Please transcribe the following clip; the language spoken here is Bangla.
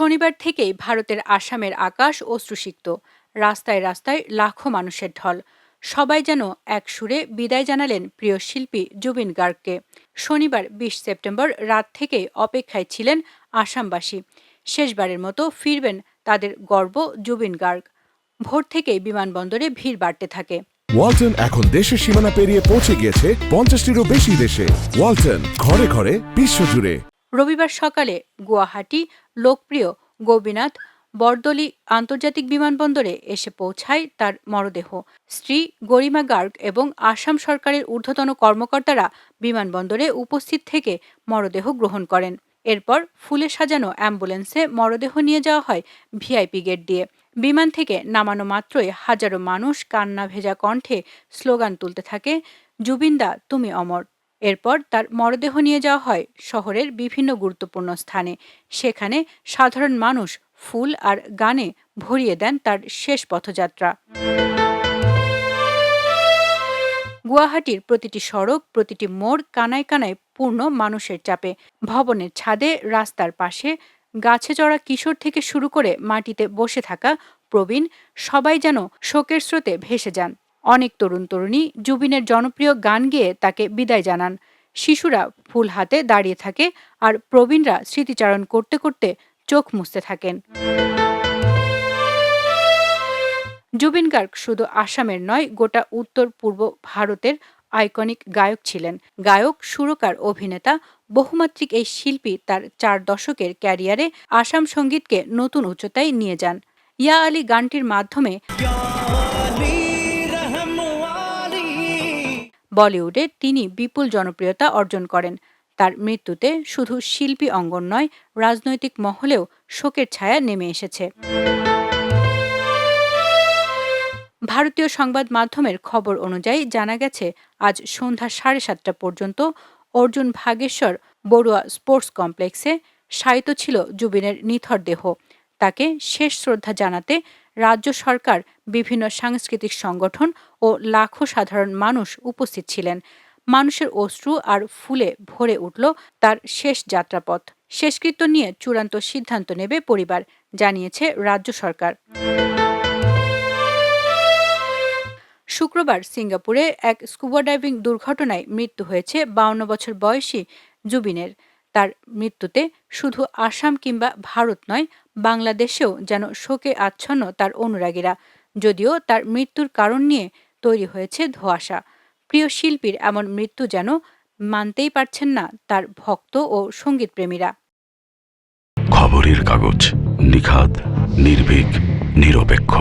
শনিবার থেকেই ভারতের আসামের আকাশ অশ্রুসিক্ত। রাস্তায় রাস্তায় লাখো মানুষের ঢল। সবাই যেন এক সুরে বিদায় জানালেন প্রিয় শিল্পী জুবিন গার্গকে। শনিবার বিশ সেপ্টেম্বর রাত থেকেই অপেক্ষায় ছিলেন আসামবাসী। শেষবারের মতো ফিরবেন তাদের গর্ব জুবিন গার্গ। ভোর থেকেই বিমানবন্দরে ভিড় বাড়তে থাকে। ওয়ালটন এখন দেশের সীমানা পেরিয়ে পৌঁছে গিয়েছে পঞ্চাশটিরও বেশি দেশে। ওয়ালটন, ঘরে ঘরে, বিশ্বজুড়ে। রবিবার সকালে গুয়াহাটি, লোকপ্রিয় গোপীনাথ বরদলি আন্তর্জাতিক বিমানবন্দরে এসে পৌঁছায় তার মরদেহ। স্ত্রী গরিমা গার্গ এবং আসাম সরকারের ঊর্ধ্বতন কর্মকর্তারা বিমানবন্দরে উপস্থিত থেকে মরদেহ গ্রহণ করেন। এরপর ফুলে সাজানো অ্যাম্বুলেন্সে মরদেহ নিয়ে যাওয়া হয় ভিআইপি গেট দিয়ে। বিমান থেকে নামানো মাত্রই হাজারো মানুষ কান্না ভেজা কণ্ঠে স্লোগান তুলতে থাকে, জুবিন্দা, তুমি অমর। এরপর তার মরদেহ নিয়ে যাওয়া হয় শহরের বিভিন্ন গুরুত্বপূর্ণ স্থানে। সেখানে সাধারণ মানুষ ফুল আর গানে ভরিয়ে দেন তার শেষ পথযাত্রা। গুয়াহাটির প্রতিটি সড়ক, প্রতিটি মোড় কানায় কানায় পূর্ণ মানুষের চাপে। ভবনের ছাদে, রাস্তার পাশে, গাছে চড়া কিশোর থেকে শুরু করে মাটিতে বসে থাকা প্রবীণ সবাই যেন শোকের স্রোতে ভেসে যান। অনেক তরুণ তরুণী জুবিনের জনপ্রিয় গান গেয়ে তাকে বিদায় জানান। শিশুরা ফুল হাতে দাঁড়িয়ে থাকে আর প্রবীণরা স্মৃতিচারণ করতে করতে চোখ মুছতে থাকেন। জুবিন গার্গ শুধু আসামের নয়, গোটা উত্তর, পূর্ব ভারতের আইকনিক গায়ক ছিলেন। গায়ক, সুরকার, অভিনেতা, বহুমাত্রিক এই শিল্পী তার চার দশকের ক্যারিয়ারে আসাম সঙ্গীতকে নতুন উচ্চতায় নিয়ে যান। ইয়া আলী গানটির মাধ্যমে বলিউডে তিনি বিপুল জনপ্রিয়তা অর্জন করেন। তার মৃত্যুতে শুধু শিল্পী অঙ্গন নয়, রাজনৈতিক মহলেও শোকের ছায়া নেমে এসেছে। ভারতীয় সংবাদ মাধ্যমের খবর অনুযায়ী জানা গেছে, আজ সন্ধ্যা সাড়ে সাতটা পর্যন্ত অর্জুন ভাগেশ্বর বড়ুয়া স্পোর্টস কমপ্লেক্সে শায়িত ছিল জুবিনের নিথর দেহ। তাকে শেষ শ্রদ্ধা জানাতে রাজ্য সরকার, বিভিন্ন সাংস্কৃতিক সংগঠন ও লাখো সাধারণ মানুষ উপস্থিত ছিলেন। মানুষের অশ্রু আর ফুলে ভরে উঠল তার শেষ যাত্রাপথ। শেষকৃত্য নিয়ে চূড়ান্ত সিদ্ধান্ত নেবে পরিবার, জানিয়েছে রাজ্য সরকার। শুক্রবার সিঙ্গাপুরে এক স্কুবা ডাইভিং দুর্ঘটনায় মৃত্যু হয়েছে বাউন্ন বছর বয়সী জুবিনের। তার মৃত্যুতে শুধু আসাম কিংবা ভারত নয় বাংলাদেশেও যেন শোকে আচ্ছন্ন তার অনুরাগীরা, যদিও তার মৃত্যুর কারণ নিয়ে তৈরি হয়েছে ধোয়াশা। প্রিয় শিল্পীর এমন মৃত্যু যেন মানতেই পারছেন না তার ভক্ত ও সংগীত প্রেমীরা খবরের কাগজ নিখাদ, নির্ভীক, নিরপেক্ষ।